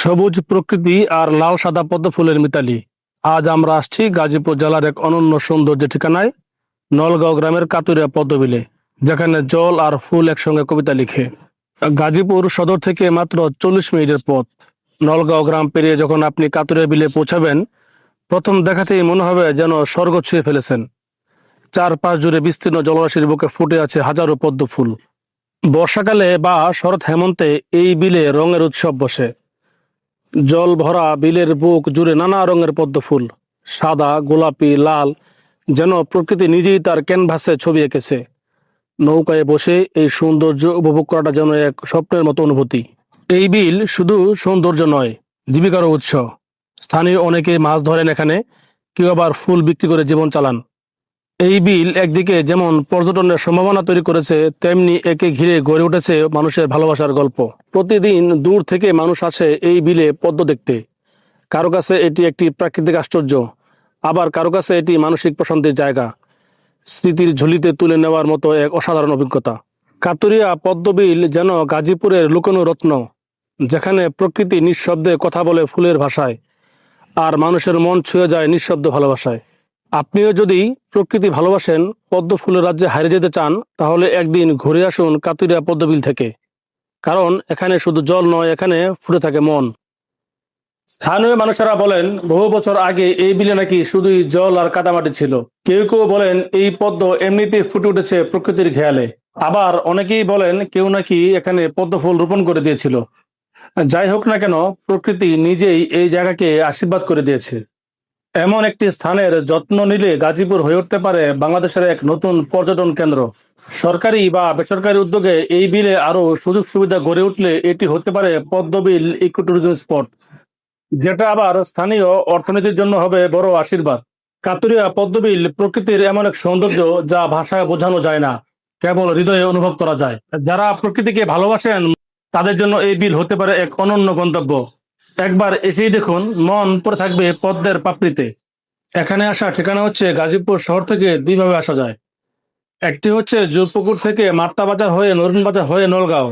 সবুজ প্রকৃতি আর লাল সাদা পদ্ম ফুলের মিতালি। আজ আমরা আসছি গাজীপুর জেলার এক অনন্য সৌন্দর্য ঠিকানায়, নলগাঁও গ্রামের কাতুরিয়া পদ্মবিলে, যেখানে জল আর ফুল একসঙ্গে কবিতা লিখে। গাজীপুর সদর থেকে মাত্র চল্লিশ মিনিটের পথ। নলগাঁও গ্রাম পেরিয়ে যখন আপনি কাতুরিয়া বিলে পৌঁছাবেন, প্রথম দেখাতেই মনে হবে যেন স্বর্গ ছুঁয়ে ফেলেছেন। চারপাশ জুড়ে বিস্তীর্ণ জলরাশির বুকে ফুটে আছে হাজারো পদ্ম ফুল বর্ষাকালে বা শরৎ হেমন্তে এই বিলে রঙের উৎসব বসে। জল ভরা বিলের বুক জুড়ে নানা রঙের পদ্ম ফুল, সাদা, গোলাপি, লাল, যেন প্রকৃতি নিজেই তার ক্যানভাসে ছবি এঁকেছে। নৌকায় বসে এই সৌন্দর্য উপভোগ করাটা যেন এক স্বপ্নের মতো অনুভূতি। এই বিল শুধু সৌন্দর্য নয়, জীবিকারও উৎস। স্থানীয় অনেকে মাছ ধরেন এখানে, কেউ আবার ফুল বিক্রি করে জীবন চালান। এই বিল একদিকে যেমন পর্যটনের সম্ভাবনা তৈরি করেছে, তেমনি একে ঘিরে গড়ে উঠেছে মানুষের ভালোবাসার গল্প। প্রতিদিন দূর থেকে মানুষ আসে এই বিলে পদ্ম দেখতে। কারও কাছে এটি একটি প্রাকৃতিক আশ্চর্য, আবার কারও কাছে এটি মানসিক প্রশান্তির জায়গা। স্মৃতির ঝুলিতে তুলে নেওয়ার মতো এক অসাধারণ অভিজ্ঞতা। কাতুরিয়া পদ্মবিল যেন গাজীপুরের লুকোনো রত্ন, যেখানে প্রকৃতি নিঃশব্দে কথা বলে ফুলের ভাষায়, আর মানুষের মন ছুঁয়ে যায় নিঃশব্দ ভালোবাসায়। আপনিও যদি প্রকৃতি ভালোবাসেন, পদ্ম ফুলের রাজ্যে হারিয়ে যেতে চান, তাহলে একদিন ঘুরে আসুন কাতুরিয়া পদ্মবিল থেকে। কারণ এখানে শুধু জল নয়, এখানে ফুটে থাকে মন। স্থানীয় মানুষেরা বলেন, বহু বছর আগে এই বিলে নাকি শুধুই জল আর কাদামাটি ছিল। কেউ কেউ বলেন, এই পদ্ম এমনিতেই ফুটে উঠেছে প্রকৃতির খেয়ালে। আবার অনেকেই বলেন, কেউ নাকি এখানে পদ্ম ফুল রোপণ করে দিয়েছিল। যাই হোক না কেন, প্রকৃতি নিজেই এই জায়গাকে আশীর্বাদ করে দিয়েছে। এমন একটি স্থানের যত্ন নিলে গাজীপুর হয়ে উঠতে পারে বাংলাদেশের এক নতুন পর্যটন কেন্দ্র। সরকারি বা বেসরকারি উদ্যোগে এই বিলে আরও সুযোগ সুবিধা গড়ে উঠলে এটি হতে পারে পদ্মবিল ইকো ট্যুরিজম স্পট, যেটা আবার স্থানীয় অর্থনীতির জন্য হবে বড় আশীর্বাদ। কাতুরিয়া পদ্মবিল প্রকৃতির এমন এক সৌন্দর্য যা ভাষায় বোঝানো যায় না, কেবল হৃদয়ে অনুভব করা যায়। যারা প্রকৃতিকে ভালোবাসেন, তাদের জন্য এই বিল হতে পারে এক অনন্য গন্তব্য। একবার এসেই দেখুন, মন পড়ে থাকবে পদ্মের পাপড়িতে। এখানে আসা ঠিকানা হচ্ছে গাজীপুর শহর থেকে দুইভাবে আসা যায়। একটি হচ্ছে জোরপুকুর থেকে মাত্তা বাজার হয়ে নরুন বাজার হয়ে নলগাঁও।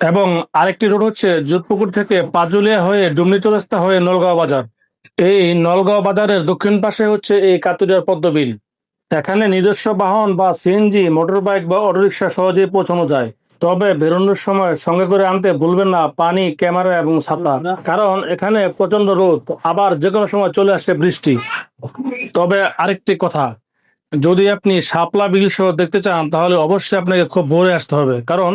এবং আরেকটি রোড হচ্ছে জোরপুকুর থেকে পাজুলিয়া হয়ে ডুমনি চৌরাস্তা হয়ে নলগাঁও বাজার। এই নলগাঁও বাজারের দক্ষিণ পাশে হচ্ছে এই কাতুরিয়ার পদ্মবিল। এখানে নিজস্ব বাহন বা সিএনজি মোটর বাইক বা অটোরিকশা সহজেই পৌঁছানো যায়। তবে বেরোনোর সময় সঙ্গে করে আনতে ভুলবেন না পানি ক্যামেরা এবং ছাতা। কারণ এখানে প্রচণ্ড রোদ আবার যে কোনো সময় চলে আসে বৃষ্টি। তবে আরেকটি কথা যদি আপনি শাপলা বিল সহ দেখতে চান তাহলে অবশ্যই আপনাকে খুব ভোরে আসতে হবে। কারণ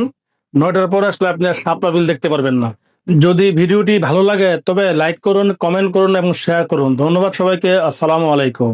নয়টার পরে আসলে আপনি আর শাপলা বিল দেখতে পারবেন না। যদি ভিডিওটি ভালো লাগে তবে লাইক করুন কমেন্ট করুন এবং শেয়ার করুন। ধন্যবাদ সবাইকে আসসালামু আলাইকুম।